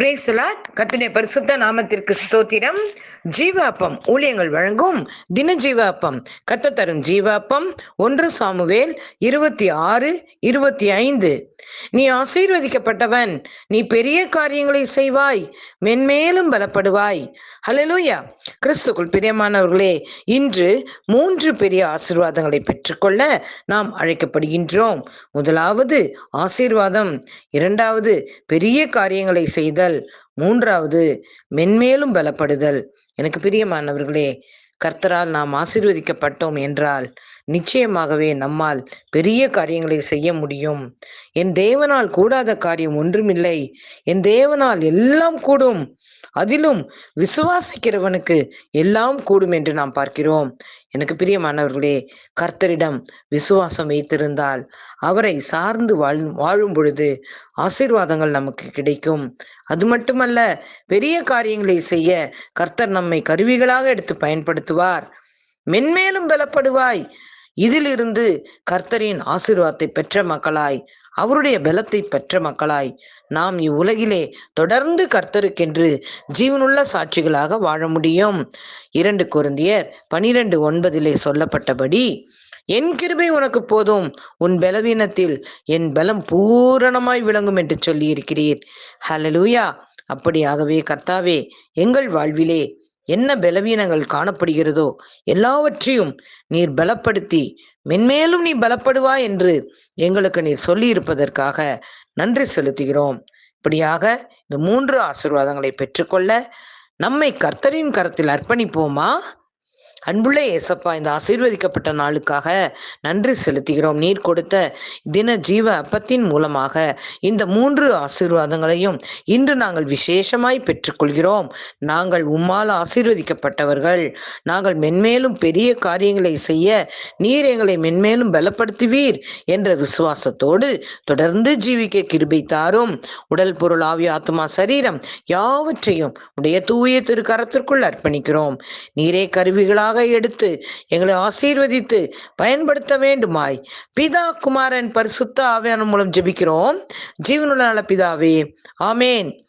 பிரேசலாட் கத்துடைய பரிசுத்த நாமத்திற்கு ஸ்தோத்திரம். ஜீவாப்பம் ஊழியங்கள் வழங்கும் தின ஜீவாப்பம். கத்த தரும் ஜீவாப்பம் ஒன்று சாமுவேல் இருபத்தி ஆறு இருபத்தி ஐந்து. நீ ஆசீர்வதிக்கப்பட்டவன். நீ பெரிய காரியங்களை செய்வாய். மென்மேலும் பலப்படுவாய். ஹலலூயா கிறிஸ்துக்குள் பிரியமானவர்களே இன்று மூன்று பெரிய ஆசீர்வாதங்களை பெற்றுக்கொள்ள நாம் அழைக்கப்படுகின்றோம். முதலாவது ஆசீர்வாதம். இரண்டாவது பெரிய காரியங்களை செய்தல். மூன்றாவது மென்மேலும் பலப்படுதல். எனக்கு பிரியமானவர்களே கர்த்தரால் நாம் ஆசீர்வதிக்கப்பட்டோம் என்றால் நிச்சயமாகவே நம்மால் பெரிய காரியங்களை செய்ய முடியும். என் தேவனால் கூடாத காரியம் ஒன்றுமில்லை. என் தேவனால் எல்லாம் கூடும். அதிலும் விசுவாசிக்கிறவனுக்கு எல்லாம் கூடும் என்று நாம் பார்க்கிறோம். எனக்கு பிரியமானவர்களே கர்த்தரிடம் விசுவாசம் வைத்திருந்தால் அவரை சார்ந்து வாழ் வாழும் பொழுது ஆசீர்வாதங்கள் நமக்கு கிடைக்கும். அது மட்டுமல்ல பெரிய காரியங்களை செய்ய கர்த்தர் நம்மை கருவிகளாக எடுத்து பயன்படுத்துவார். மென்மேலும் பலப்படுவாய். இதிலிருந்து கர்த்தரின் ஆசிர்வாதத்தை பெற்ற மக்களாய் அவருடைய பலத்தை பெற்ற மக்களாய் நாம் இவ்வுலகிலே தொடர்ந்து கர்த்தருக்கென்று ஜீவனுள்ள சாட்சிகளாக வாழ முடியும். இரண்டு குருந்தியர் பனிரெண்டு ஒன்பதிலே சொல்லப்பட்டபடி என் கிருபை உனக்கு போதும் உன் பலவீனத்தில் என் பலம் பூரணமாய் விளங்கும் என்று சொல்லி இருக்கிறீர் ஹலலூயா அப்படியாகவே கர்த்தாவே எங்கள் வாழ்விலே என்ன பலவீனங்கள் காணப்படுகிறதோ எல்லாவற்றையும் நீர் பலப்படுத்தி மென்மேலும் நீ பலப்படுவா என்று எங்களுக்கு நீர் சொல்லி இருப்பதற்காக நன்றி செலுத்துகிறோம். இப்படியாக இந்த மூன்று ஆசிர்வாதங்களை பெற்றுக்கொள்ள நம்மை கர்த்தரின் கரத்தில் அர்ப்பணிப்போமா? அன்புள்ள ஏசப்பா இந்த ஆசீர்வதிக்கப்பட்ட நாளுக்காக நன்றி செலுத்துகிறோம். நீர் கொடுத்த தின ஜீவ அப்பத்தின் மூலமாக இந்த மூன்று ஆசீர்வாதங்களையும் இன்று நாங்கள் விசேஷமாய் பெற்றுக்கொள்கிறோம். நாங்கள் உம்மால் ஆசீர்வதிக்கப்பட்டவர்கள். நாங்கள் மென்மேலும் பெரிய காரியங்களை செய்ய நீர் எங்களை மென்மேலும் பலப்படுத்துவீர் என்ற விசுவாசத்தோடு தொடர்ந்து ஜீவிக்க கிருபை தாரும். உடல் பொருள் ஆவி ஆத்மா சரீரம் யாவற்றையும் உடைய தூய திருக்கரத்திற்குள் அர்ப்பணிக்கிறோம். நீரே கருவிகளாக எடுத்து எங்களை ஆசீர்வதித்து பயன்படுத்த வேண்டுமாய். பிதா குமாரன் பரிசுத்த ஆவியான மூலம் ஜெபிக்கிறோம். ஜீவனுள்ள நல பிதாவே ஆமேன்.